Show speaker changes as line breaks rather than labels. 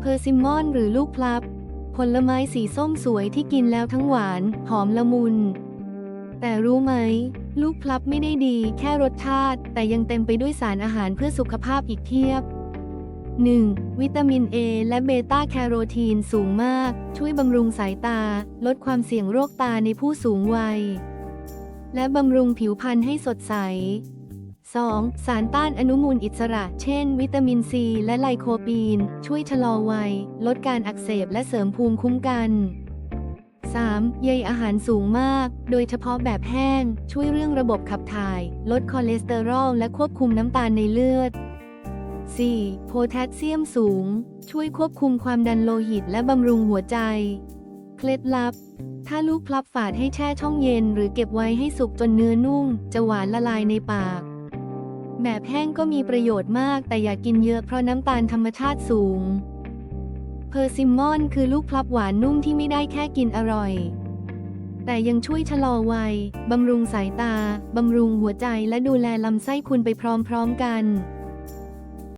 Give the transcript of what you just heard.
เพอร์ซิมมอนหรือลูกพลับ ผลไม้สีส้มสวยที่กินแล้วทั้งหวาน หอมละมุน แต่รู้ไหม ลูกพลับไม่ได้ดีแค่รสชาติ แต่ยังเต็มไปด้วยสารอาหารเพื่อสุขภาพอีกเพียบ 1. วิตามิน A และเบต้าแคโรทีนสูงมาก ช่วยบำรุงสายตา ลดความเสี่ยงโรคตาในผู้สูงวัย และบำรุงผิวพรรณให้สดใส 2. สารต้านอนุมูลอิสระ เช่น วิตามินซี และไลโคปีน ช่วยชะลอวัย ลดการอักเสบและเสริมภูมิคุ้มกัน 3. ใยอาหารสูงมาก โดยเฉพาะแบบแห้ง ช่วยเรื่องระบบขับถ่าย ลดคอเลสเตอรอลและควบคุมน้ำตาลในเลือด 4. โพแทสเซียมสูง ช่วยควบคุมความดันโลหิตและบำรุงหัวใจ เคล็ดลับ ถ้าลูกพลับฝาดให้แช่ช่องเย็น หรือเก็บไว้ให้สุกจนเนื้อนุ่ม จะหวานละลายในปาก แบบแห้งก็มีประโยชน์มากแต่อย่ากกินเยอะเพราะน้ำตาลธรรมชาติสูง เพอร์ซิมมอนคือลูกพลับหวานนุ่มที่ไม่ได้แค่กินอร่อย แต่ยังช่วยชะลอวัย บำรุงสายตา บำรุงหัวใจและดูแลลำไส้คุณไปพร้อมๆกัน